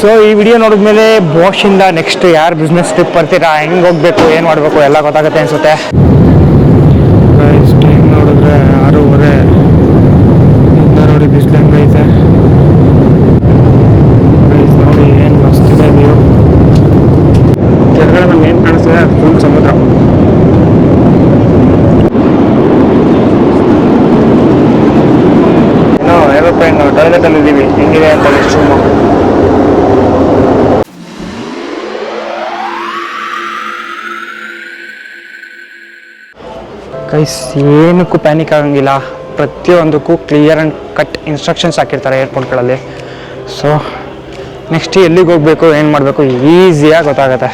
So ಈ video ನೋಡಿದ್ಮೇಲೆ ಬಾಷಿಂದ ನೆಕ್ಸ್ಟ್ ಯಾರು ಬಿಸ್ನೆಸ್ ಟ್ರಿಪ್ ಬರ್ತೀರಾ? ಹೆಂಗೆ ಹೋಗ್ಬೇಕು? ಏನು ಮಾಡಬೇಕು? ಎಲ್ಲ ಗೊತ್ತಾಗುತ್ತೆ ಅನಿಸುತ್ತೆ. ನೋಡಿದ್ರೆ ಆರೂವರೆ ಇಂದ ನೋಡಿ ಬಿಸಿಲು ಹೆಂಗೈತೆ Guys, ನೋಡಿ ಏನು ಮಸ್ತಿದೆ ವ್ಯೂ ಕೆಳಗಡೆ ನಮ್ಗೆ ಏನು ಕಾಣಿಸ್ತದೆ ಅದು ಫುಲ್ ಸಮುದ್ರ ಏನೋ ಏರೋಪ್ಲೇನ್ ಟಾಯ್ಲೆಟಲ್ಲಿ ಇದ್ದೀವಿ ಹೆಂಗಿದೆ ಅಂತ ರೆಸ್ಟ್ ರೂಮು ಕೈಸ್ ಏನಕ್ಕೂ ಪ್ಯಾನಿಕ್ ಆಗಂಗಿಲ್ಲ. ಪ್ರತಿಯೊಂದಕ್ಕೂ ಕ್ಲಿಯರ್ ಆ್ಯಂಡ್ ಕಟ್ ಇನ್ಸ್ಟ್ರಕ್ಷನ್ಸ್ ಹಾಕಿರ್ತಾರೆ ಏರ್ಪೋರ್ಟ್ಗಳಲ್ಲಿ ಸೊ ನೆಕ್ಸ್ಟ್ ಎಲ್ಲಿಗೆ ಹೋಗಬೇಕು, ಏನು ಮಾಡಬೇಕು ಈಸಿಯಾಗಿ ಗೊತ್ತಾಗುತ್ತೆ.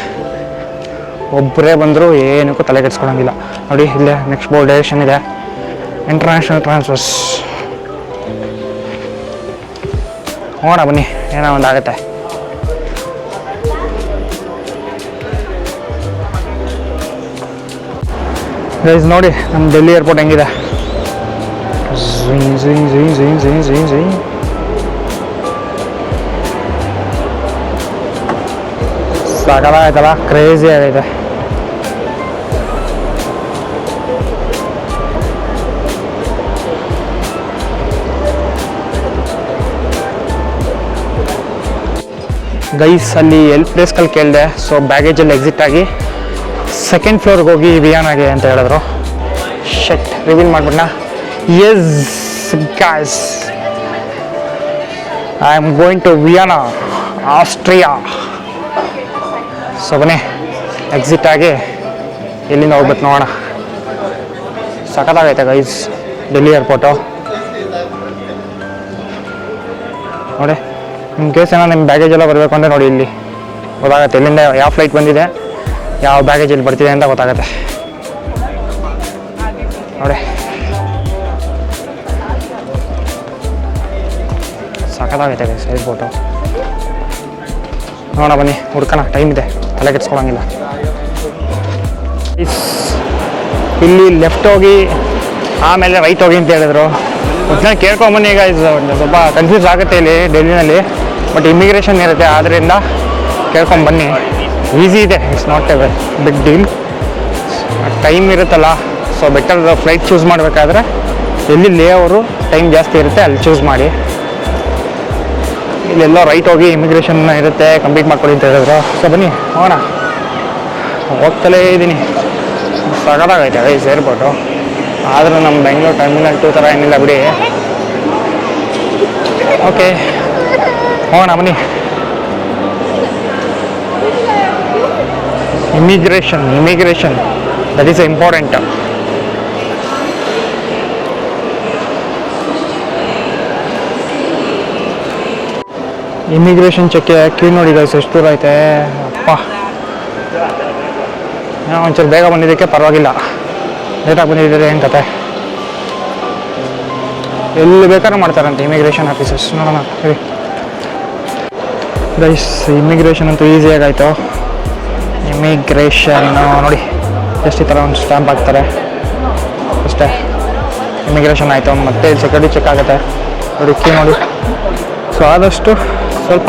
ಒಬ್ಬರೇ ಬಂದರೂ ಏನಕ್ಕೂ ತಲೆ ನೋಡಿ, ಇಲ್ಲೇ ನೆಕ್ಸ್ಟ್ ಬೋರ್ಡ್ ಡೈರೆಕ್ಷನ್ ಇದೆ. ಇಂಟರ್ನ್ಯಾಷನಲ್ ಟ್ರಾನ್ಸ್ಫರ್ಸ್ ಹೋಗೋಣ ಬನ್ನಿ, ಏನೋ ಒಂದು ಆಗುತ್ತೆ ಗೈಸ್ ನೋಡಿ ನಮ್ಮ ಡೆಲ್ಲಿ ಏರ್ಪೋರ್ಟ್ ಹೆಂಗಿದೆ? ಝಿಂಗ್ ಸಾಕಾಗತ್ತಲ್ಲ ಕ್ರೇಜಿ ಆಗೈತೆ. ಗೈಸ್ ಅಲ್ಲಿ ಎಲ್ ಪ್ಲೇಸ್ಗಳು ಕೇಳಿದೆ ಸೊ ಬ್ಯಾಗೇಜಲ್ಲಿ ಎಕ್ಸಿಟ್ ಆಗಿ ಸೆಕೆಂಡ್ ಫ್ಲೋರ್ಗೆ ಹೋಗಿ ವಿಯಾನಾಗೆ ಅಂತ ಹೇಳಿದ್ರು. ಶೆಟ್ reveal ಮಾಡ್ಬಿಡ್ನ yes guys I am going to Vienna Austria so ಬನ್ನಿ ಎಕ್ಸಿಟ್ ಆಗಿ ಎಲ್ಲಿಂದ ಹೋಗ್ಬೇಕು ನೋಡೋಣ. ಸಖತ್ತಾಗೈತೆ ಗೈಸ್ ಡೆಲ್ಲಿ ಏರ್ಪೋರ್ಟು ನೋಡಿ ಇನ್ ಕೇಸ್ ಏನೋ ನಿಮ್ಮ ಬ್ಯಾಗೇಜ್ ಎಲ್ಲ ಬರಬೇಕು ಅಂದರೆ ನೋಡಿ ಇಲ್ಲಿ. ಗೊತ್ತಾಗತ್ತೆ, ಎಲ್ಲಿಂದ ಯಾವ ಫ್ಲೈಟ್ ಬಂದಿದೆ. ಯಾವ ಬ್ಯಾಗೇಜ್ ಇಲ್ಲಿ ಬರ್ತಿದೆ ಅಂತ ಗೊತ್ತಾಗತ್ತೆ. ನೋಡಿ. ಸಖತ್ತಾಗೈತೆ ಸೈಡ್ ಫೋಟೋ ನೋಡೋಣ ಬನ್ನಿ, ಹುಡ್ಕೋಣ ಟೈಮ್ ಇದೆ. ತಲೆ ಕೆಡ್ಸ್ಕೊಳಂಗಿಲ್ಲ. ಇಲ್ಲಿ ಲೆಫ್ಟ್ ಹೋಗಿ, ಆಮೇಲೆ ರೈಟ್ ಹೋಗಿ ಅಂತ ಹೇಳಿದ್ರು. ಒಟ್ಟಿನಲ್ಲಿ ಕೇಳ್ಕೊಂಬನ್ನಿ ಈಗ ಸ್ವಲ್ಪ ಕನ್ಫ್ಯೂಸ್ ಆಗುತ್ತೆ ಇಲ್ಲಿ ಡೆಲ್ಲಿನಲ್ಲಿ ಬಟ್ ಇಮಿಗ್ರೇಷನ್ ಇರುತ್ತೆ ಆದ್ದರಿಂದ ಕೇಳ್ಕೊಂಬನ್ನಿ ಈಸಿ ಇದೆ. It's not a big deal time ಇರುತ್ತಲ್ಲ. ಸೊ ಬೆಟರ್ ಫ್ಲೈಟ್ ಚೂಸ್ ಮಾಡಬೇಕಾದ್ರೆ ಎಲ್ಲಿ ಲೇ ಅವರು ಟೈಮ್ ಜಾಸ್ತಿ ಇರುತ್ತೆ ಅಲ್ಲಿ ಚೂಸ್ ಮಾಡಿ. ಇಲ್ಲೆಲ್ಲ ರೈಟ್ ಹೋಗಿ ಇಮಿಗ್ರೇಷನ್ ಇರುತ್ತೆ ಕಂಪ್ಲೀಟ್ ಮಾಡ್ಕೊಳ್ಳಿ ಅಂತ ಹೇಳಿದ್ರು. ಸೊ ಬನ್ನಿ, ಹೋಗೋಣ. ಹೋಗ್ತಲೇ ಇದ್ದೀನಿ. ಸಗದಾಗೈತೆ ಅದೇ ಏರ್ಪೋರ್ಟು ಆದರೂ ನಮ್ಮ ಬೆಂಗಳೂರು ಟರ್ಮಿನಲ್ ಟೂ ಥರ ಏನಿಲ್ಲ ಬಿಡಿ. ಓಕೆ ಹೋಗೋಣ, ಬನ್ನಿ. Immigration immigration that is important immigration ಚೆಕ್ಕೆ ಕ್ಯೂ ನೋಡಿ ಗೈಸ್ ಎಷ್ಟು ದೂರ ಐತೆ? ಅಪ್ಪ. ಒಂಚೂರು ಬೇಗ ಬಂದಿದ್ದಕ್ಕೆ ಪರವಾಗಿಲ್ಲ. ಲೇಟಾಗಿ ಬಂದಿದ್ದೀರಿ ಏನು ಕತೆ? ಎಲ್ಲಿ ಬೇಕಾದ್ರೂ ಮಾಡ್ತಾರಂತೆ ಇಮಿಗ್ರೇಷನ್ ಆಫೀಸಸ್ ನೋಡೋಣ, ಸರಿ. ಗೈಸ್ ಇಮಿಗ್ರೇಷನ್ ಅಂತೂ ಈಸಿಯಾಗಿ ಆಯಿತು. ಇಮಿಗ್ರೇಷನ್ ನೋಡಿ. ಎಷ್ಟು ಈ ಥರ ಒಂದು ಸ್ಟ್ಯಾಂಪ್ ಹಾಕ್ತಾರೆ. ಅಷ್ಟೇ. ಇಮಿಗ್ರೇಷನ್ ಆಯಿತು. ಮತ್ತೆ ಸೆಕ್ಯೂರಿಟಿ ಚೆಕ್ ಆಗುತ್ತೆ. ನೋಡಿ ಕ್ಯೂ ನೋಡಿ. ಸೊ ಆದಷ್ಟು ಸ್ವಲ್ಪ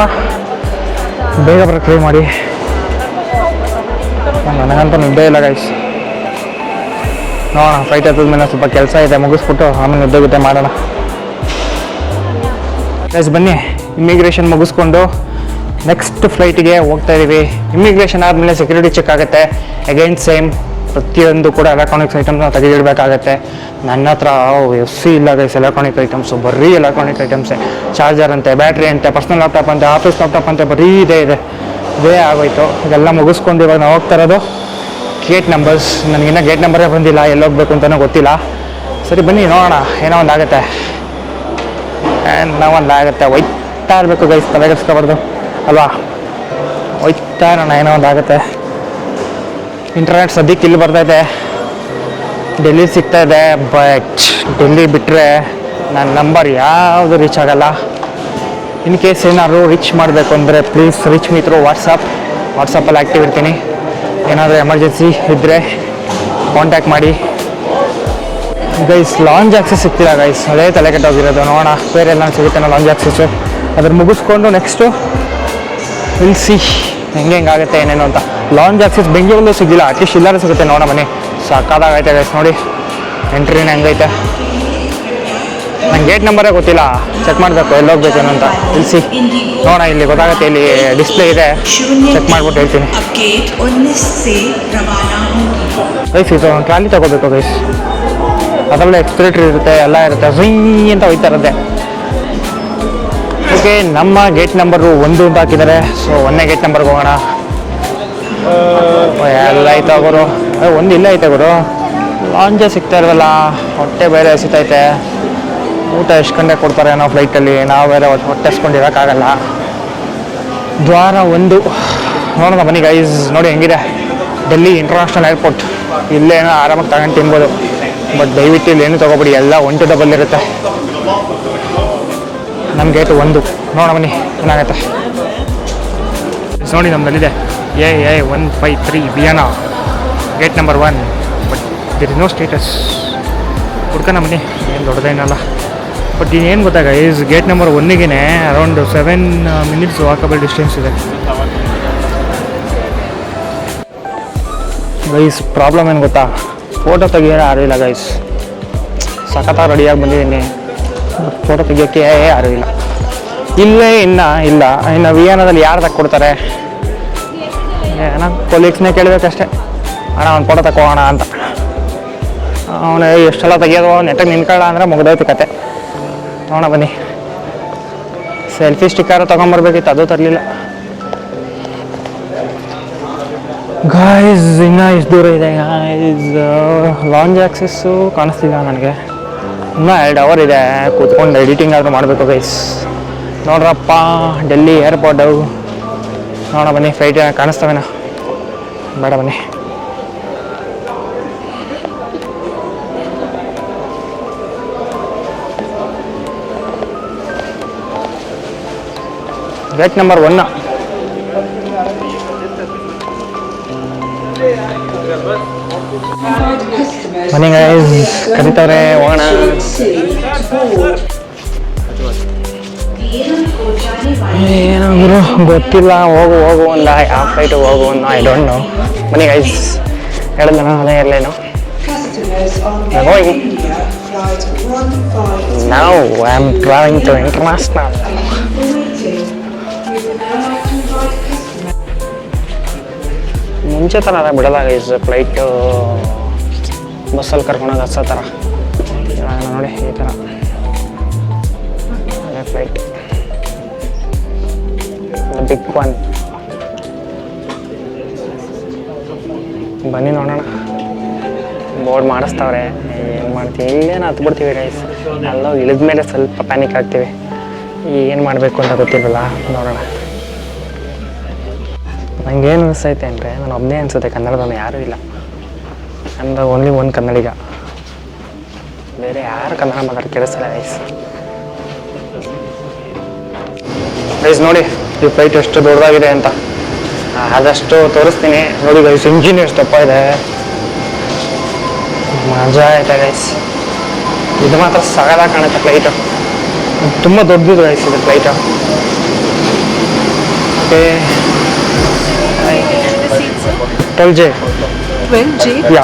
ಬೇಗ ಪ್ರಕ್ರಿಯೆ ಮಾಡಿ. ನನಗಂತೂ ನಿದ್ದೆ ಇಲ್ಲ ಗೈಸ್ ನೋಡೋಣ ಫ್ಲೈಟ್ ಹತ್ತದ ಸ್ವಲ್ಪ ಕೆಲಸ ಇದೆ, ಮುಗಿಸ್ಬಿಟ್ಟು ಆಮೇಲೆ ನಿದ್ದೆ ಗಿದ್ದೆ ಮಾಡೋಣ. ಗೈಸ್ ಬನ್ನಿ. ಇಮಿಗ್ರೇಷನ್ ಮುಗಿಸ್ಕೊಂಡು ನೆಕ್ಸ್ಟ್ ಫ್ಲೈಟಿಗೆ ಹೋಗ್ತಾ ಇದ್ದೀವಿ ಇಮಿಗ್ರೇಷನ್ ಆದಮೇಲೆ ಸೆಕ್ಯೂರಿಟಿ ಚೆಕ್ ಆಗುತ್ತೆ. ಅಗೈನ್ ಸೇಮ್ ಪ್ರತಿಯೊಂದು ಕೂಡ ಎಲೆಕ್ಟ್ರಾನಿಕ್ಸ್ ಐಟಮ್ಸ್ನ ತೆಗೆದಿಡಬೇಕಾಗತ್ತೆ. ನನ್ನ ಹತ್ರ ಎಫ್ ಸಿ ಇಲ್ಲ ಗೈಸ್ ಎಲೆಕ್ಟ್ರಾನಿಕ್ ಐಟಮ್ಸು ಬರೀ ಎಲೆಕ್ಟ್ರಾನಿಕ್ ಐಟಮ್ಸೇ ಚಾರ್ಜರ್ ಅಂತೆ ಬ್ಯಾಟ್ರಿ ಅಂತೆ ಪರ್ಸ್ನಲ್ ಲ್ಯಾಪ್ಟಾಪ್ ಅಂತೆ ಆಫೀಸ್ ಲ್ಯಾಪ್ಟಾಪ್ ಅಂತೆ, ಬರೀ ಇದೇ ಇದೆ. ಇದೇ ಆಗೋಯ್ತು. ಇದೆಲ್ಲ ಮುಗಿಸ್ಕೊಂಡು ಇವಾಗ ನಾವು ಹೋಗ್ತಾ ಇರೋದು. ಗೇಟ್ ನಂಬರ್ಸ್ ನನಗಿನ್ನ ಗೇಟ್ ನಂಬರೇ ಬಂದಿಲ್ಲ. ಎಲ್ಲಿ ಹೋಗ್ಬೇಕು ಅಂತಲೂ ಗೊತ್ತಿಲ್ಲ. ಸರಿ, ಬನ್ನಿ, ನೋಡೋಣ. ಏನೋ ಒಂದು ಆಗುತ್ತೆ ಏನೋ ಒಂದು ಆಗುತ್ತೆ ಒಯ್ತಾ ಇರಬೇಕು ಗೈಸ್ ತಲೆಗೆಡ್ಸ್ಕೊಬಾರ್ದು ಅಲ್ವಾ? ಹೋಯ್ತಾ ನಾನು ಏನೋ ಒಂದು ಆಗುತ್ತೆ. ಇಂಟರ್ನೆಟ್ ಸದ್ಯಕ್ಕೆ ಇಲ್ಲಿ ಬರ್ತೈತೆ ಡೆಲ್ಲಿ ಸಿಗ್ತಾ ಇದೆ ಬಟ್ ಡೆಲ್ಲಿ ಬಿಟ್ಟರೆ ನನ್ನ ನಂಬರ್ ಯಾವುದು ರೀಚ್ ಆಗಲ್ಲ. ಇನ್ ಕೇಸ್ ಏನಾದರೂ ರೀಚ್ ಮಾಡಬೇಕು ಅಂದರೆ please reach me through WhatsApp ವಾಟ್ಸಪ್ಪಲ್ಲಿ ಆ್ಯಕ್ಟಿವ್ ಇರ್ತೀನಿ. ಏನಾದರೂ ಎಮರ್ಜೆನ್ಸಿ ಇದ್ದರೆ ಕಾಂಟ್ಯಾಕ್ಟ್ ಮಾಡಿ. ಗೈಸ್ ಲಾಂಜ್ ಆಕ್ಸಸ್ ಸಿಗ್ತಿಲ್ಲ ಗೈಸ್ ಅದೇ ತಲೆ ಕೆಟ್ಟೋಗಿರೋದು. ನೋಡೋಣ, ಬೇರೆ ಎಲ್ಲ ಸಿಗುತ್ತೇನೋ ಲಾಂಜ್ ಆಕ್ಸಸ್ಸು ಅದ್ರ ಮುಗಿಸ್ಕೊಂಡು ನೆಕ್ಸ್ಟು ಇಲ್ಸಿ ಹೆಂಗೆ ಹೆಂಗಾಗುತ್ತೆ ಏನೇನು ಅಂತ. ಲಾಂಜ್ ಆಕ್ಸಿಸ್ ಬೆಂಗಳೂರಲ್ಲೂ ಸಿಗಲಿಲ್ಲ. ಅಟ್ಲೀಸ್ಟ್ ಇಲ್ಲಾರು ಸಿಗುತ್ತೆ ನೋಡೋ ಮನೆ. ಸಾಕಾದಾಗೈತೆ ಗೈಸ್ ನೋಡಿ. ಎಂಟ್ರಿನ ಹೆಂಗೈತೆ. ನಂಗೆ ಗೇಟ್ ನಂಬರೇ ಗೊತ್ತಿಲ್ಲ. ಚೆಕ್ ಮಾಡಬೇಕು, ಎಲ್ಲಿ ಹೋಗ್ಬೇಕೇನು ಅಂತ. ತಿಳಿಸಿ ನೋಡ ಇಲ್ಲಿ ಗೊತ್ತಾಗುತ್ತೆ ಇಲ್ಲಿ ಡಿಸ್ಪ್ಲೇ ಇದೆ. ಚೆಕ್ ಮಾಡ್ಬಿಟ್ಟು ಹೇಳ್ತೀನಿ. ಗೈಸ್ ಇದು ಟ್ರಾಲಿ ತಗೋಬೇಕು ಗೈಸ್ ಅದರಲ್ಲೇ ಎಕ್ಸ್ಪಿರೇಟರ್ ಇರುತ್ತೆ, ಎಲ್ಲ ಇರುತ್ತೆ. ಝೀ ಅಂತ ಹೋಯ್ತಾ ಇರುತ್ತೆ ಓಕೆ ನಮ್ಮ ಗೇಟ್ ನಂಬರು ಒಂದು ಅಂತ ಹಾಕಿದ್ದಾರೆ. ಸೊ ಒಂದನೇ ಗೇಟ್ ನಂಬರ್ಗೆ ಹೋಗೋಣ. ಎಲ್ಲ ಐತೆ ಗುರು. ಒಂದು ಇಲ್ಲ ಐತೆ ಗುರು. ಲಾಂಜೇ ಸಿಗ್ತಾ ಇರಲ್ಲ ಹೊಟ್ಟೆ ಬೇರೆ ಹಸಿತೈತೆ. ಊಟ ಎಷ್ಟು ಗಂಟೆ ಕೊಡ್ತಾರೆ ನಾವು ಫ್ಲೈಟಲ್ಲಿ ನಾವು ಬೇರೆ ಹೊಟ್ಟೆ ಹಸ್ಕೊಂಡಿರೋಕ್ಕಾಗಲ್ಲ. ದ್ವಾರ ಒಂದು. ನೋಡೋಣ ಬನ್ನಿ ಗೈಸ್ ನೋಡಿ ಹೆಂಗಿದೆ. ಡೆಲ್ಲಿ ಇಂಟರ್ನ್ಯಾಷನಲ್ ಏರ್ಪೋರ್ಟ್ ಇಲ್ಲೇನೋ ಆರಾಮಾಗಿ ತಗೊಂಡು ತಿನ್ಬೋದು. ಬಟ್ ದಯವಿಟ್ಟು ಇಲ್ಲಿ ಏನು ತೊಗೊಬಿಡಿ. ಎಲ್ಲ ಒನ್ ಡಬಲ್ ಇರುತ್ತೆ ನಮ್ಮ ಗೇಟು ಒಂದು. ನೋಡೋಣ ಬನ್ನಿ ಏನಾಗುತ್ತೆ ನೋಡಿ ನಮ್ಮಲ್ಲಿದೆ A A one five three Vienna gate number one but there is no status ಹುಡ್ಕೋಣ ಬನ್ನಿ, ಏನು ದೊಡ್ಡದೇನಲ್ಲ ಬಟ್ ಏನು ಗೊತ್ತಾಗ is gate number ಒನ್ನಿಗೆ around seven minutes walkable distance ಇದೆ. ಗೈಸ್ ಪ್ರಾಬ್ಲಮ್ ಏನು ಗೊತ್ತಾ? ಫೋಟೋ ತೆಗಿಯೋಣ ಇಲ್ಲ ಗೈಸ್ ಸಖತ್ತಾಗಿ ರೆಡಿಯಾಗಿ ಬಂದಿದ್ದೀನಿ. ಫೋಟೋ ತೆಗಿಯೋಕ್ಕೆ ಯಾರೂ ಇಲ್ಲ. ಇಲ್ಲೇ ಇನ್ನ ಇಲ್ಲ. ಇನ್ನು ವಿಯಾನದಲ್ಲಿ ಯಾರು ತಕ್ಕೊಡ್ತಾರೆ ಏನೋ ಕೊಲೀಗ್ಸ್ನೇ ಕೇಳಬೇಕಷ್ಟೇ. ಅಣ್ಣ, ಒಂದು ಫೋಟೋ ತಗೋಣ ಅಂತ. ಅವನು, ಎಷ್ಟೆಲ್ಲ ತೆಗಿಯೋದು? ನೆಟ್ಟಗೆ ನಿಂತ್ಕೊಳ್ಳ ಅಂದರೆ ಮುಗ್ದೋಯ್ತು ಕತೆ. ನೋಡೋಣ ಬನ್ನಿ. ಸೆಲ್ಫಿ ಸ್ಟಿಕ್ಕರ್ ತೊಗೊಂಬರ್ಬೇಕಿತ್ತು, ಅದು ತರಲಿಲ್ಲ. ಗಾಯ್ಸ್ ಇನ್ನೂ ಇಷ್ಟು ದೂರ ಇದೆ. ಗಾಯ್ಸ್ ಲಾಂಜ್ ಆಕ್ಸಸ್ಸು ಕಾಣಿಸ್ತಿಲ್ಲ ನನಗೆ. ಇನ್ನೂ ಎರಡು ಅವರ್ ಇದೆ. ಕೂತ್ಕೊಂಡು ಎಡಿಟಿಂಗ್ ಆದರೂ ಮಾಡಬೇಕು ಗೈಸ್ ನೋಡ್ರಪ್ಪ, ಡೆಲ್ಲಿ ಏರ್ಪೋರ್ಟು ನೋಡೋಣ ಬನ್ನಿ ಫ್ಲೈಟ್ ಕಾಣಿಸ್ತವೇನ ಬೇಡ ಬನ್ನಿ. ಗೇಟ್ ನಂಬರ್ ಒನ್ನ ಬನ್ನಿ ಗೈಸ್ ಕರಿತವ್ರೆ ಹೋಗೋಣ ಏನೋ ಗುರು ಗೊತ್ತಿಲ್ಲ ಹೋಗು ಹೋಗು ಅಂದ ಯಾವ ಫ್ಲೈಟು ಹೋಗು ಅಂದ ಐ ಡೋಂಟ್ ನೋ ಬನ್ನಿ ಗೈಸ್ ಹೇಳಿದ್ನ ಅದೇ ಇರಲೇನು Customers on We're going. India flight 153 ನಾವು I am travelling to international waiting. We would now like to invite customers. ಮುಂಚೆ ಥರ ಅದ ಬಿಡಲ್ಲ ಗೈಸ್ ಫ್ಲೈಟು ಬಸ್ಸಲ್ಲಿ ಕರ್ಕೊಂಡೋಗಿ ಹಸೋ ಥರ. ನೋಡಿ, ಈ ಥರ. ಫ್ಲೈಟ್ ಬಿಗ್ ಒನ್ ಬನ್ನಿ ನೋಡೋಣ. ಬೋರ್ಡ್ ಮಾಡಿಸ್ತಾವ್ರೆ. ಏನು ಮಾಡ್ತೀವಿ? ಇಲ್ಲೇನು ಹತ್ಬಿಡ್ತೀವಿ ರೈಸ್ ಎಲ್ಲ ಇಳಿದ ಮೇಲೆ ಸ್ವಲ್ಪ ಪ್ಯಾನಿಕ್ ಆಗ್ತೀವಿ. ಏನು ಮಾಡಬೇಕು ಅಂತ ಗೊತ್ತಿರಲ್ಲ ನೋಡೋಣ. ನನಗೇನು ಅನಿಸ್ತೈತೆ ಅಂದರೆ, ನಾನು ಒಬ್ಬನೇ ಅನಿಸುತ್ತೆ, ಕನ್ನಡದವನು ಯಾರೂ ಇಲ್ಲ. ನಮ್ದು ಓನ್ಲಿ ಒಂದು ಕನ್ನಡಿಗ. ಬೇರೆ ಯಾರು ಕನ್ನಡ ಮಾತಾಡಿ ಕೇಳಿಸಲ್ಲ ಐಸ್ ಗೈಸ್ ನೋಡಿ ಈ ಫ್ಲೈಟ್ ಎಷ್ಟು ದೊಡ್ಡದಾಗಿದೆ ಅಂತ. ಆದಷ್ಟು ತೋರಿಸ್ತೀನಿ. ನೋಡಿ ಗೈಸ್ ಇಂಜಿನ್ ಎಷ್ಟು ದಪ್ಪ ಇದೆ. ಮಜಾ ಆಯ್ತಾ ಗೈಸ್ ಇದು ಮಾತ್ರ ಸಗದ ಕಾಣುತ್ತೆ ಫ್ಲೈಟು ತುಂಬ ದೊಡ್ಡದು ಗೈಸ್ ಇದು flight okay twelve J 12J ಯಾ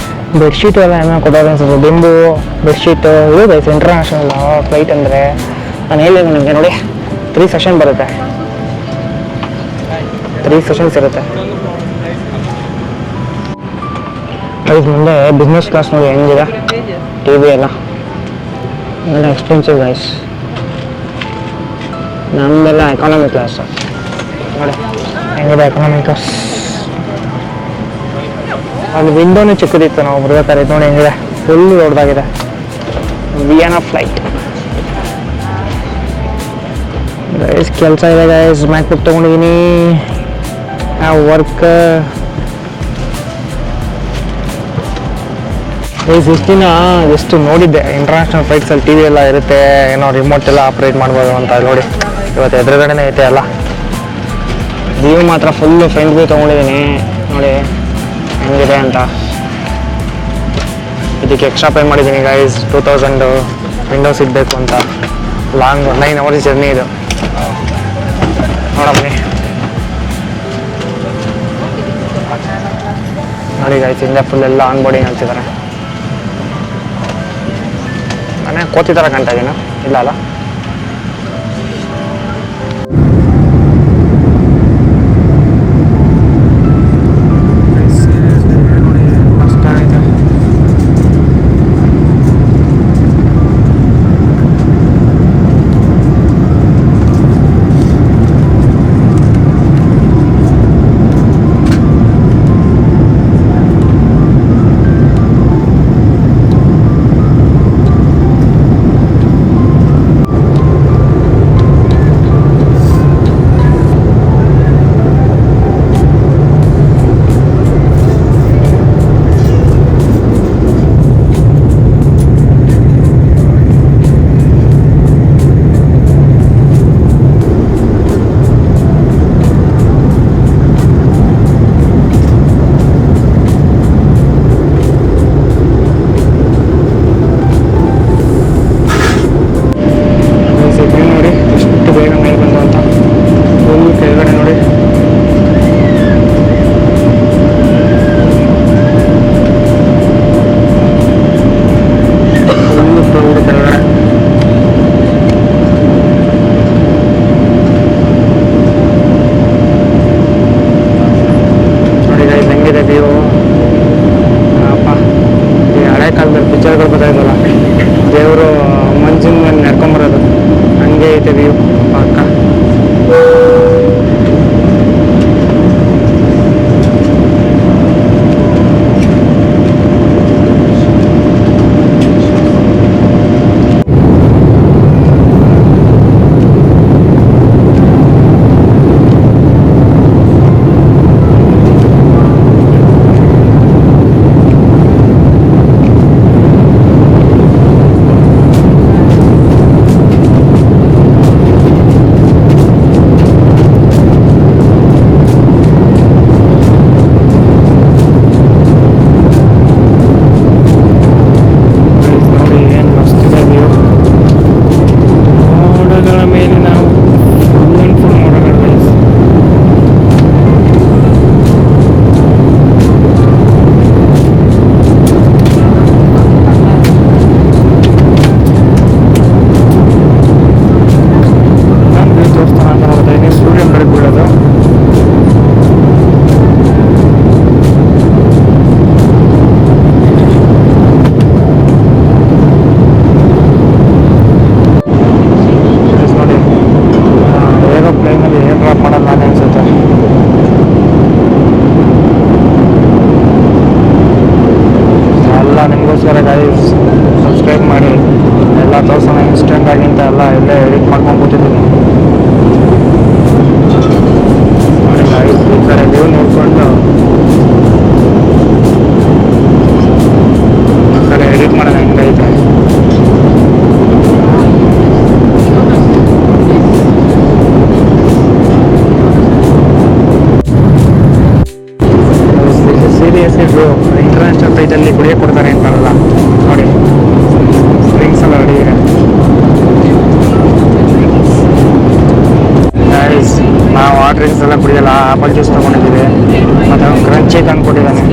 ಬೆಡ್ಶೀಟ್ ಎಲ್ಲ ಏನೋ ಕೊಡೋದು ಅನ್ಸುತ್ತೆ? ದಿಂಬು ಬೆಡ್ಶೀಟ್ ಇದು ಇಂಟರ್ನ್ಯಾಷನಲ್ ಫ್ಲೈಟ್ ಅಂದರೆ ನಾನು ಹೇಳಿದೆ ನಿಮಗೆ ನೋಡಿ ತ್ರೀ ಸೆಷನ್ ಬರುತ್ತೆ. ತ್ರೀ ಸೆಷನ್ಸ್ ಇರುತ್ತೆ. ಪ್ರೈಸ್ ಮುಂದೆ ಬಿಸ್ನೆಸ್ ಕ್ಲಾಸ್ ನೋಡಿ ಹೆಂಗಿದೆ? ಟಿ ವಿ ಎಲ್ಲ. ಎಲ್ಲ ಎಕ್ಸ್ಪೆನ್ಸಿವ್ ಗೈಸ್ ನಮ್ಮದೆಲ್ಲ ಎಕಾನಮಿ ಕ್ಲಾಸ್ ನೋಡಿ, ಹೆಂಗಿದೆ ಎಕಾನಮಿ ಕ್ಲಾಸ್ ಅಲ್ಲಿ ವಿಂಡೋನೇ ಚಿಕ್ಕದಿತ್ತು, ನಾವು ಬರ್ಬೇಕಾದ್ರೆ ನೋಡಿ ಹೆಂಗಿದೆ? ಫುಲ್ ದೊಡ್ಡದಾಗಿದೆ. ವಿಯನ್ ಆಫ್ ಫ್ಲೈಟ್ ಗೈಸ್ ಕೆಲಸ ಇದೆ ಗೈಸ್ ಮ್ಯಾಕ್ ಬುಕ್ ತೊಗೊಂಡಿದ್ದೀನಿ ವರ್ಕ್ ಗೈಸ್ ಇಷ್ಟು ದಿನ ಎಷ್ಟು ನೋಡಿದ್ದೆ. ಇಂಟರ್ನ್ಯಾಷನಲ್ ಫ್ಲೈಟ್ಸಲ್ಲಿ ಟಿ ವಿ ಎಲ್ಲ ಇರುತ್ತೆ, ಏನೋ ರಿಮೋಟ್ ಎಲ್ಲ ಆಪ್ರೇಟ್ ಮಾಡ್ಬೋದು ಅಂತ ನೋಡಿ. ಇವತ್ತು ಎದುರುಗಡೆನೇ ಐತೆ ಅಲ್ಲ. ನೀವು ಮಾತ್ರ ಫುಲ್ಲು ಫ್ರೆಂಡ್ಗೂ ತೊಗೊಂಡಿದ್ದೀನಿ ನೋಡಿ. ಹೆಂಗಿದೆ ಅಂತ. ಇದಕ್ಕೆ ಎಕ್ಸ್ಟ್ರಾ ಪೇ ಮಾಡಿದ್ದೀನಿ ಗೈಸ್ ಟೂ ತೌಸಂಡು ವಿಂಡೋಸ್ ಇಡಬೇಕು ಅಂತ. ಲಾಂಗ್ ನೈನ್ ಅವರ್ಸ್ ಜರ್ನಿ ಇದು. ನೋಡಮ್ಮಿ ನೋಡಿ ಗೈಸ್ ಹಿಂದೆ ಫುಲ್ ಎಲ್ಲ ಆನ್ ಬೋರ್ಡಿಂಗ್ ಹೇಳ್ತಿದ್ದಾರೆ ನಾನೇ ಕೋತಿ ಥರ ಕಾಣ್ತಾ ಇಲ್ಲ ಅಲ್ಲ? ತೊಗೊಂಡಿದ್ದೀವಿ ಮತ್ತು ಕ್ರಂಚಿ ತಂದು ಕೊಟ್ಟಿದ್ದಾನೆ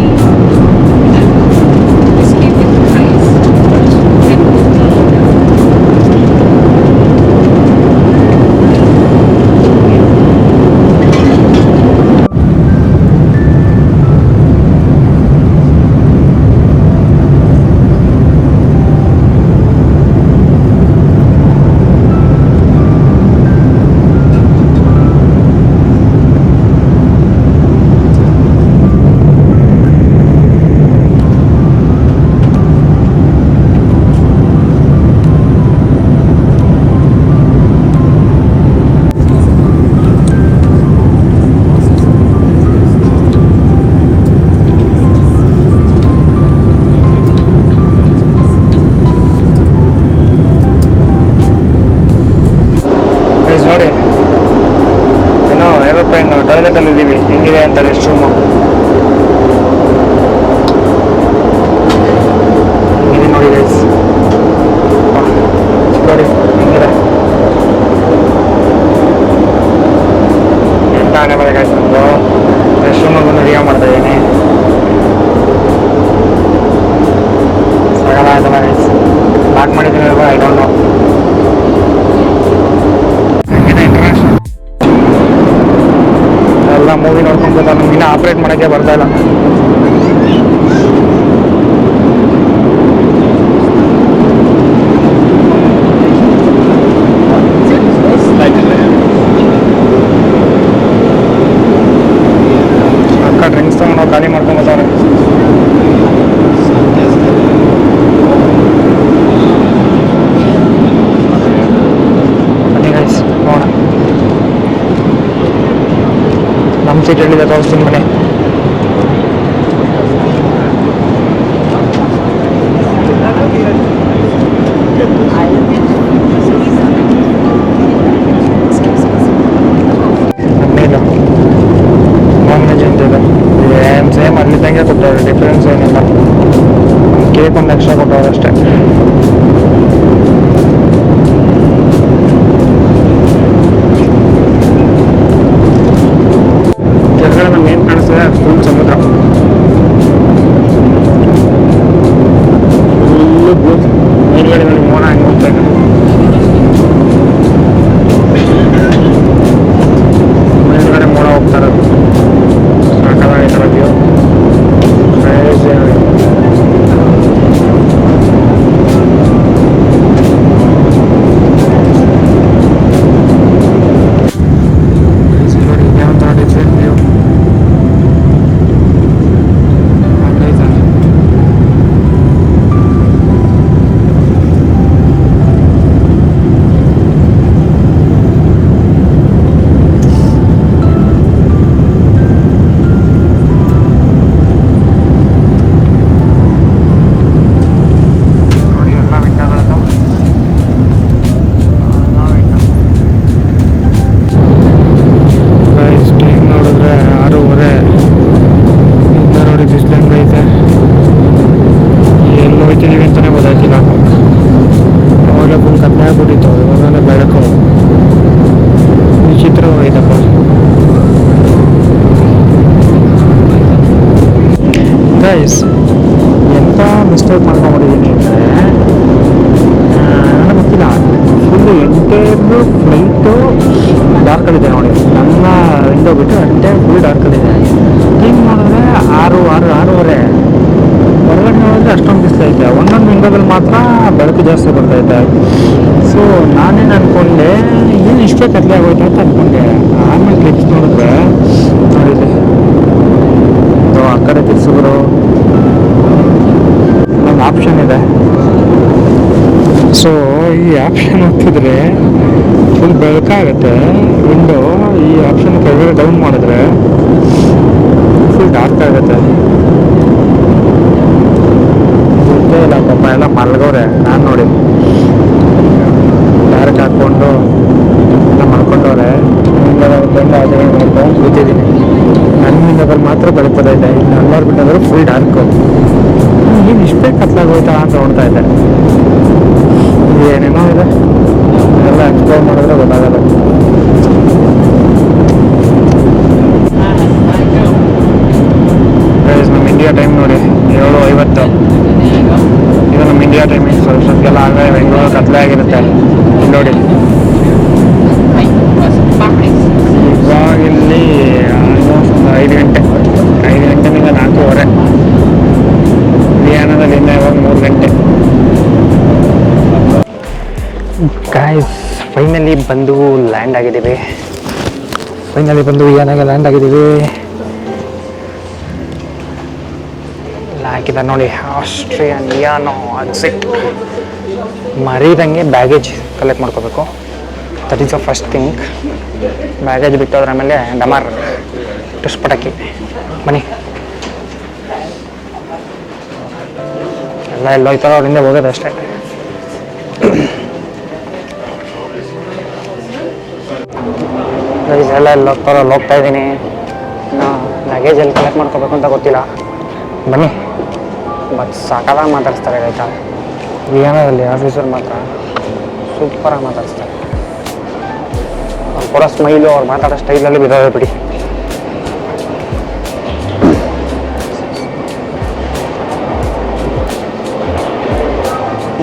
ನಮ್ಮ ಸೀಟ್ ಹೇಳಿದೆ ತೋರಿಸ್ತೀನಿ ಕತ್ಲೆ ಆಗೋಯ್ತು ಅಂತ ಅನ್ಕೊಂಡೆ. ಆಮೇಲೆ ಕ್ಲಿಪ್ಸ್ ನೋಡಿದ್ರೆ ನೋಡಿದೆ ಆ ಕಡೆ ತಿರ್ಸಿದ್ರು ಒಂದು ಆಪ್ಷನ್ ಇದೆ. ಸೊ ಈ ಆಪ್ಷನ್ ಒತ್ತಿದ್ರೆ ಫುಲ್ ಬೆಳಕಾಗುತ್ತೆ ವಿಂಡೋ ಈ ಆಪ್ಷನ್ ಕೆಳಗಡೆ ಡೌನ್ ಮಾಡಿದ್ರೆ ಫುಲ್ ಡಾರ್ಕ್ ಆಗುತ್ತೆ. ಗೊತ್ತೇ ಇಲ್ಲ ಪಾಪ, ಎಲ್ಲ ಮಲ್ಗವ್ರೆ ನಾನು ನೋಡಿ ಡೈರೆಕ್ಟ್ ಹಾಕ್ಕೊಂಡು ಅದೇ ನೋಡ್ಕೊಂಡು ಕೂತಿದ್ದೀನಿ ನನ್ನ ಬರ್ ಮಾತ್ರ ಬೆಳಕು ಇದೆ. ಇನ್ನು ವಿಂಡೋದಲ್ಲಿ ಫುಲ್ ಡಾರ್ಕು ಏನು ಇಷ್ಟೇ ಕತ್ಲಾಗೋಯ್ತಾ ಅಂತ ನೋಡ್ತಾ ಇದ್ದೆ ಏನೇನೋ ಇದೆ. ಎಲ್ಲ ಎಕ್ಸ್ಪ್ಲೋರ್ ಮಾಡಿದ್ರೆ ಗೊತ್ತಾಗಲ್ಲ. ನಮ್ಮ ಇಂಡಿಯಾ ಟೈಮ್ ನೋಡಿ, ಏಳು ಐವತ್ತು. ಇದು ನಮ್ಮ ಇಂಡಿಯಾ ಟೈಮ್ ಸ್ವಲ್ಪ ಸ್ವಲ್ಪಗೆಲ್ಲ ಆಗ ಬೆಂಗಳೂರು ಕತ್ಲೆ ಆಗಿರುತ್ತೆ. ನೋಡಿ. ಇವಾಗ ಇಲ್ಲಿ ಆಲ್ಮೋಸ್ಟ್ ಐದು ಗಂಟೆ, ಐದು ಗಂಟೆನಿಂದ ನಾಲ್ಕೂವರೆ. ವಿಯಾನದಲ್ಲಿ ಇನ್ನ ಇವಾಗ ಮೂರು ಗಂಟೆ. ಗಾಯ್ಸ್ ಫೈನಲಿ ಬಂದು ಲ್ಯಾಂಡ್ ಆಗಿದ್ದೀವಿ. ಫೈನಲಿ ಬಂದು ಏನಾಗ ಲ್ಯಾಂಡ್ ಆಗಿದ್ದೀವಿ. ಹಾಕಿದ ನೋಡಿ ಆಸ್ಟ್ರಿಯನ್ ಯಾನೋ ಎಕ್ಸಿಟ್ ಮರೀದಂಗೆ ಬ್ಯಾಗೇಜ್ ಕಲೆಕ್ಟ್ ಮಾಡ್ಕೋಬೇಕು. That is the first thing baggage ಬಿಟ್ಟೋದ್ರ ಆಮೇಲೆ ಡಮಾರ್ ಟುಸ್ ಪಟಾಕಿ ಬನ್ನಿ. ಎಲ್ಲ ಎಲ್ಲ ಹೋಯ್ತಾರೋ ಅವ್ರಿಂದ ಹೋಗೋದು ಅಷ್ಟೇ. ಎಲ್ಲ ಎಲ್ಲ ಹೋಗ್ತಾರೋ ಅಲ್ಲಿ ಹೋಗ್ತಾ ಇದ್ದೀನಿ. ಲಗೇಜ್ ಎಲ್ಲಿ ಕಲೆಕ್ಟ್ ಮಾಡ್ಕೋಬೇಕು ಅಂತ ಗೊತ್ತಿಲ್ಲ. ಬನ್ನಿ. ಬಟ್ ಸಾಕಾದಾಗ ಮಾತಾಡಿಸ್ತಾರೆ ಆಯಿತಾ ವಿಯಾನದಲ್ಲಿ ಆಫೀಸರ್ ಮಾತ್ರ. ಸೂಪರಾಗಿ ಮಾತಾಡಿಸ್ತಾರೆ. ಅವ್ರು ಸ್ಮೈಲು ಅವ್ರು ಮಾತಾಡೋ ಸ್ಟೈಲಲ್ಲಿ ಬಿದ್ದೋದೆ ಬಿಡಿ.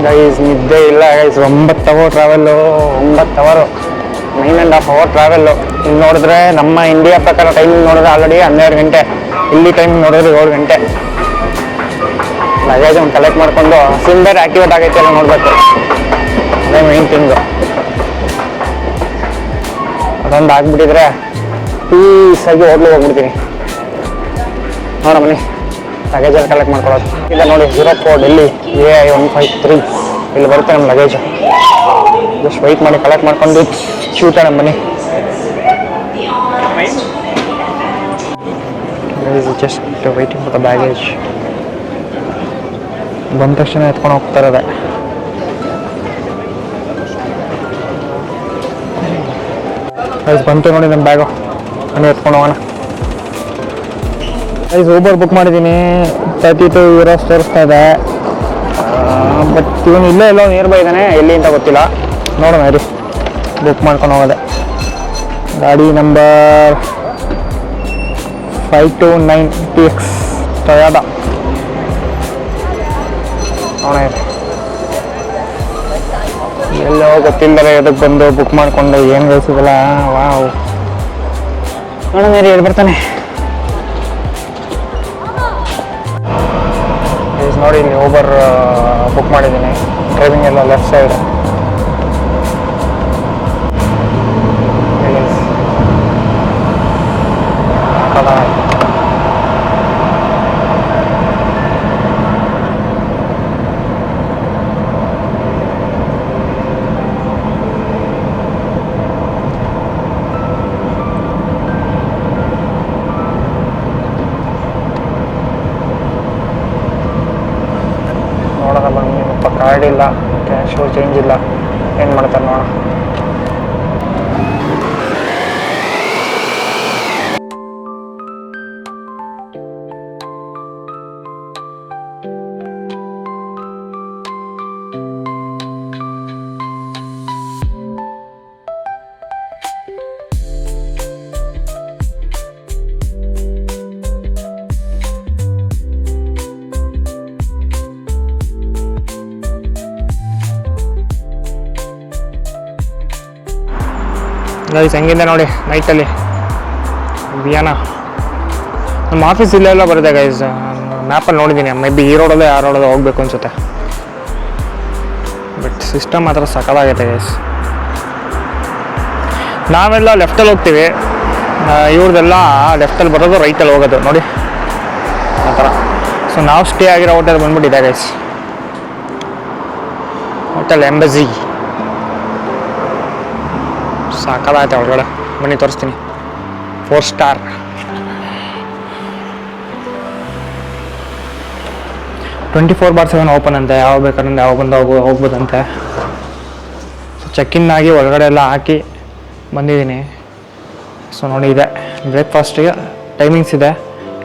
ಗೈಸ್ ನಿದ್ದೆ ಇಲ್ಲ ಗೈಸ್ ಒಂಬತ್ತು ಅವರ್ ಟ್ರಾವೆಲ್ಲು ಒಂಬತ್ತು ಅವರು nine and half hour travel ಇಲ್ಲಿ ನೋಡಿದ್ರೆ ನಮ್ಮ ಇಂಡಿಯಾ ಪ್ರಕಾರ ಟೈಮಿಂಗ್ ನೋಡಿದ್ರೆ ಆಲ್ರೆಡಿ ಹನ್ನೆರಡು ಗಂಟೆ. ಇಲ್ಲಿ ಟೈಮಿಂಗ್ ನೋಡಿದ್ರೆ ಏಳು ಗಂಟೆ. ಲಗೇಜ್ ಒಂದು ಕಲೆಕ್ಟ್ ಮಾಡಿಕೊಂಡು ಸಿಮ್ ಬೇರೆ ಆಕ್ಟಿವೇಟ್ ಆಗೈತೆ ಎಲ್ಲ ನೋಡಬೇಕು. ಅದೇ ಮೈನ್ ಥಿಂಗು ಅದೊಂದು ಆಗ್ಬಿಟ್ಟಿದ್ರೆ ಪೀಸಾಗಿ ಹೋಗ್ಲು ಹೋಗ್ಬಿಡ್ತೀನಿ. ನೋಡ ಮನೆ ಲಗೇಜಲ್ಲಿ ಕಲೆಕ್ಟ್ ಮಾಡ್ಕೊಳ್ಳೋದು. ಇಲ್ಲ ನೋಡಿ zero four Delhi A I one five three ಇಲ್ಲಿ ಬರುತ್ತೆ ನಮ್ಮ ಲಗೇಜ್ ಜಸ್ಟ್ ವೆಯ್ಟ್ ಮಾಡಿ ಕಲೆಕ್ಟ್ ಮಾಡ್ಕೊಂಡು ಶೂಟ ನಮ್ಮ ಮನೆ just waiting for the baggage ಬಂದ ತಕ್ಷಣ ಎತ್ಕೊಂಡು ಹೋಗ್ತಾ ಇರೋದೆ. ಗೈಸ್ ಬಂತು ನೋಡಿ ನನ್ನ ಬ್ಯಾಗು ನಾನು ಎತ್ಕೊಂಡು ಹೋಗೋಣ. ಐಸ್ ಊಬರ್ ಬುಕ್ ಮಾಡಿದ್ದೀನಿ. ತರ್ಟಿ ಟು ಯೂರೋಸ್ ತೋರಿಸ್ತಾ ಇದೆ ಬಟ್ ಇವನು ಇಲ್ಲೇ ಇಲ್ಲ ನಿಯರ್ ಬೈ ಇದ್ದಾನೆ. ಎಲ್ಲಿ ಅಂತ ಗೊತ್ತಿಲ್ಲ. ನೋಡೋಣ, ಇರಿ. ಬುಕ್ ಮಾಡ್ಕೊಂಡು ಹೋಗೋದೆ. ಗಾಡಿ number five two nine T X Toyota ನೋಡೋಣ, ಇರಿ. ಎಲ್ಲೋ ಗೊತ್ತಿಲ್ಲದೆ ಅದಕ್ಕೆ ಬಂದು ಬುಕ್ ಮಾಡಿಕೊಂಡು ಏನು ಗಳಿಸಿದಲ್ಲ ವಾವ್. ನೋಡೋಣ ಎಲ್ಲಿ ಬರ್ತಾನೆ. ನೋಡಿ ಇಲ್ಲಿ ಓಬರ್ ಬುಕ್ ಮಾಡಿದ್ದೀನಿ. ಡ್ರೈವಿಂಗ್ ಎಲ್ಲ ಲೆಫ್ಟ್ ಸೈಡ್ ನೋಡೋಣ ಬನ್ನಿ ಸ್ವಲ್ಪ ಕಾರ್ಡ್ ಇಲ್ಲ ಕ್ಯಾಶು ಚೇಂಜ್ ಇಲ್ಲ ಏನು ಗೈಸ್ ಹೆಂಗಿದೆ ನೋಡಿ ನೈಟಲ್ಲಿ ಬಿಯಾನ. ನಮ್ಮ ಆಫೀಸ್ ಇಲ್ಲೆಲ್ಲ ಬರುತ್ತೆ ಗೈಸ್ ಮ್ಯಾಪಲ್ಲಿ ನೋಡಿದ್ದೀನಿ. ಮೇ ಬಿ ಈ ರೋಡಲ್ಲೇ ಆ ರೋಡಲ್ಲೇ ಹೋಗ್ಬೇಕು ಅನ್ಸುತ್ತೆ. ಬಟ್ ಸಿಸ್ಟಮ್ ಮಾತ್ರ ಸಕಲಾಗೈತೆ ಗೈಸ್ ನಾವೆಲ್ಲ ಲೆಫ್ಟಲ್ಲಿ ಹೋಗ್ತೀವಿ. ಇವ್ರದ್ದೆಲ್ಲ ಲೆಫ್ಟಲ್ಲಿ ಬರೋದು ರೈಟಲ್ಲಿ ಹೋಗೋದು. ನೋಡಿ, ಆ ಥರ. ಸೊ ನಾವು ಸ್ಟೇ ಆಗಿರೋ ಹೋಟೆಲ್ ಬಂದ್ಬಿಟ್ಟಿದೆ ಗೈಸ್ ಹೋಟೆಲ್ ಎಂಬಸಿ ಸಾಕಾಗೈತೆ ಒಳಗಡೆ ಮನೆ ತೋರಿಸ್ತೀನಿ. Four star twenty four by seven open ಅಂತೆ. ಯಾವಾಗ ಬೇಕಾದ್ರೆ ಯಾವಾಗ ಬಂದು ಹೋಗ ಹೋಗ್ಬೋದಂತೆ. ಸೊ ಚೆಕ್ ಇನ್ ಆಗಿ ಒಳಗಡೆ ಎಲ್ಲ ಹಾಕಿ ಬಂದಿದ್ದೀನಿ. ಸೊ ನೋಡಿ ಇದೆ. ಬ್ರೇಕ್ಫಾಸ್ಟಿಗೆ ಟೈಮಿಂಗ್ಸ್ ಇದೆ.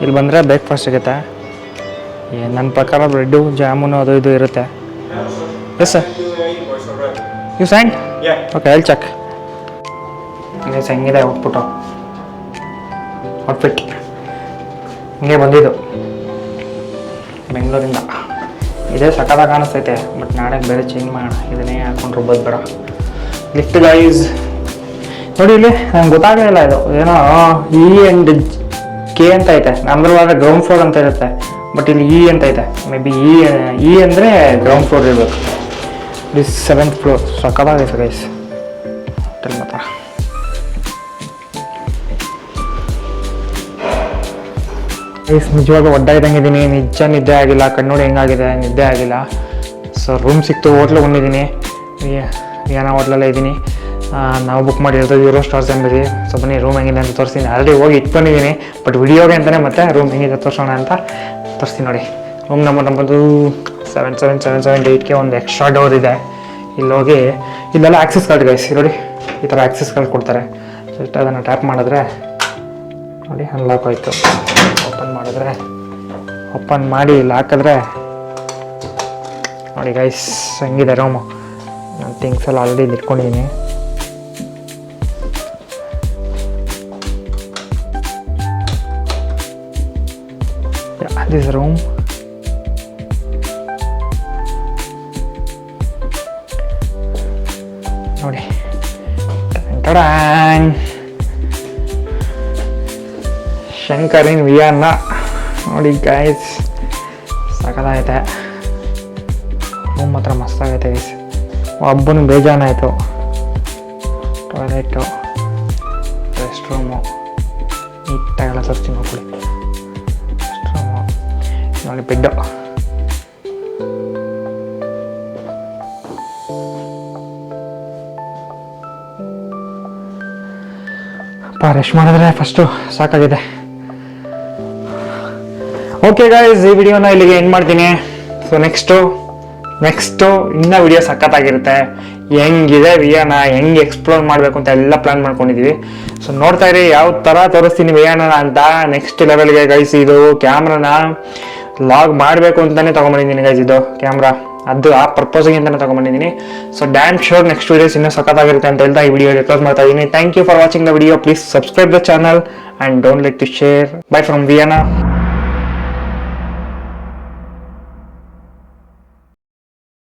ಇಲ್ಲಿ ಬಂದರೆ ಬ್ರೇಕ್ಫಾಸ್ಟ್ ಸಿಗುತ್ತೆ. ಏ ನನ್ನ ಪ್ರಕಾರ ಬ್ರೆಡ್ಡು ಜಾಮೂನು ಅದು ಇದು ಇರುತ್ತೆ. ಎಸ್ ಸರ್ ಯು ಸ್ಯಾಂಡ್ ಓಕೆ ಐಲ್ ಚೆಕ್ ಗೈಸ್ ಹೆಂಗಿದೆ? ಔಟ್ಪುಟು ಔಟ್ಫಿಟ್ ಹಿಂಗೆ ಬಂದಿದ್ದು. ಬೆಂಗಳೂರಿಂದ. ಇದೇ ಸಕಲ ಕಾಣಿಸ್ತೈತೆ, ಬಟ್ ನಾಳೆ ಬೇರೆ ಚೇಂಜ್ ಮಾಡೋಣ. ಇದನ್ನೇ ಹಾಕೊಂಡು ರುಬ್ಬೋದು ಬೇಡ. ಲಿಫ್ಟ್ ಗೈಸ್ ನೋಡಿ ಇಲ್ಲಿ, ನಂಗೆ ಗೊತ್ತಾಗಲಿಲ್ಲ ಇದು. ಏನೋ ಇ ಆ್ಯಂಡ್ ಕೆ ಅಂತ ಐತೆ. ನಮ್ದ್ರೊಳಗೆ ಗ್ರೌಂಡ್ ಫ್ಲೋರ್ ಅಂತ ಇರುತ್ತೆ. ಬಟ್ ಇಲ್ಲಿ ಇ ಅಂತ ಐತೆ. ಮೇ ಬಿ ಇ ಇ ಅಂದರೆ ಗ್ರೌಂಡ್ ಫ್ಲೋರ್ ಇರಬೇಕು. ದಿಸ್ ಸೆವೆಂತ್ ಫ್ಲೋರ್ ಸಕದಾಗೈತೆ ಗೈಸ್ ಮಾತ್ರ. ಗೈಸ್ ನಿಜವಾಗ ಒಡ್ಡಾಯ್ದಂಗಿದ್ದೀನಿ ನಿಜ ನಿದ್ದೆ ಆಗಿಲ್ಲ. ಕಣ್ಣೋಡಿ ಹೆಂಗಾಗಿದೆ? ನಿದ್ದೆ ಆಗಿಲ್ಲ. ಸೊ ರೂಮ್ ಸಿಕ್ತು. ಹೋಟ್ಲಿಗೆ ಬಂದಿದ್ದೀನಿ. ಏನೋ ಹೋಟ್ಲಲ್ಲೇ ಇದ್ದೀನಿ. ನಾವು ಬುಕ್ ಮಾಡಿರೋದು ಯೂರೋ ಸ್ಟಾರ್ಸ್ ಎಂಬುದು ಸೊ ಬನ್ನಿ ರೂಮ್ ಹೆಂಗಿದೆ ಅಂತ ತೋರಿಸ್ತೀನಿ. ಆಲ್ರೆಡಿ ಹೋಗಿ ಇಟ್ಕೊಂಡಿದ್ದೀನಿ ಬಟ್ ವಿಡಿಯೋಗೆ ಅಂತಲೇ ಮತ್ತೆ ರೂಮ್ ಹೆಂಗಿದೆ ತೋರಿಸೋಣ ಅಂತ ತೋರಿಸ್ತೀನಿ ನೋಡಿ. ರೂಮ್ ನಂಬರ್ ನಂಬರ್ದು ಸೆವೆನ್ ಸೆವೆನ್ ಸೆವೆನ್ ಸೆವೆನ್ ಏಯ್ಟ್ಗೆ ಒಂದು ಎಕ್ಸ್ಟ್ರಾ ಡೋರ್ ಇದೆ. ಇಲ್ಲಿ ಹೋಗಿ ಇಲ್ಲೆಲ್ಲ ಆಕ್ಸೆಸ್ ಕಾರ್ಡ್ ಗೈಸ್ ನೋಡಿ, ಈ ಥರ ಆಕ್ಸೆಸ್ ಕಾರ್ಡ್ ಕೊಡ್ತಾರೆ. ಜಸ್ಟ್ ಅದನ್ನು ಟ್ಯಾಪ್ ಮಾಡಿದ್ರೆ ನೋಡಿ ಅನ್ಲಾಕ್ ಆಯಿತು. ಮಾಡಿದ್ರೆ, ಓಪನ್ ಮಾಡಿ ಇಲ್ಲಿ ಹಾಕಿದ್ರೆ, ನೋಡಿ ಗೈಸ್ ಹಂಗಿದೆ ರೂಮು ನಾನು ಥಿಂಗ್ಸ್ ಎಲ್ಲ ಆಲ್ರೆಡಿ ಇಲ್ಲಿ ಇಟ್ಕೊಂಡಿದ್ದೀನಿ ದಿಸ್ ರೂಮ್ ನೋಡಿ. ಶಂಕರಿನ್ ವಿಯನ್ನ. ನೋಡಿ ಗೈಸ್ ಸಕಲಾಗೈತೆ ರೂಮ್ ಮಾತ್ರ ಮಸ್ತಾಗೈತೆ ಗೈಸ್ ಒಬ್ಬನು ಬೇಜಾನಾಯಿತು ಟಾಯ್ಲೆಟು ರೆಸ್ಟ್ ರೂಮು ನೀಟಾಗೆಲ್ಲ ಸರ್ಚಿ ಮಕ್ಕಳು ರೆಸ್ಟ್ ರೂಮು ನೋಡಿ ಬೆಡ್ಡು ರೆಸ್ಟ್ ಮಾಡಿದ್ರೆ ಫಸ್ಟು ಸಾಕಾಗಿದೆ. ಓಕೆ ಗಾಯ್ಸ್ ಈ ವಿಡಿಯೋನ ಇಲ್ಲಿಗೆ ಎಂಡ್ ಮಾಡ್ತೀನಿ. ಸೊ ನೆಕ್ಸ್ಟು ನೆಕ್ಸ್ಟು ಇನ್ನೂ ವಿಡಿಯೋ ಸಖತ್ತಾಗಿರುತ್ತೆ. ಹೆಂಗಿದೆ ವಿಯಾನ ಹೆಂಗೆ ಎಕ್ಸ್ಪ್ಲೋರ್ ಮಾಡಬೇಕು ಅಂತ ಎಲ್ಲ ಪ್ಲಾನ್ ಮಾಡ್ಕೊಂಡಿದ್ದೀವಿ ಸೊ ನೋಡ್ತಾ ಇರಿ, ಯಾವ ಥರ ತೋರಿಸ್ತೀನಿ ವಿಯಾನ ಅಂತ. ನೆಕ್ಸ್ಟ್ ಲೆವೆಲ್ಗೆ ಗೈಸ್ ಇದು ಕ್ಯಾಮ್ರಾನ ಲಾಗ್ ಮಾಡಬೇಕು ಅಂತಲೇ ತೊಗೊಂಬಂದಿದ್ದೀನಿ ಗೈಸ್ ಇದು ಕ್ಯಾಮ್ರಾ ಅದು ಆ ಪರ್ಪಸ್ಗೆ ಅಂತಲೇ ತೊಗೊಂಬಂದಿದ್ದೀನಿ. So damn sure next videos ಇನ್ನೂ ಸಖತ್ತಾಗಿರುತ್ತೆ ಅಂತ ಹೇಳ್ತಾ ಈ ವಿಡಿಯೋ ಕ್ಲೋಸ್ ಮಾಡ್ತಾ ಇದ್ದೀನಿ. Thank you for watching the video please subscribe the channel and don't let to share bye from Vienna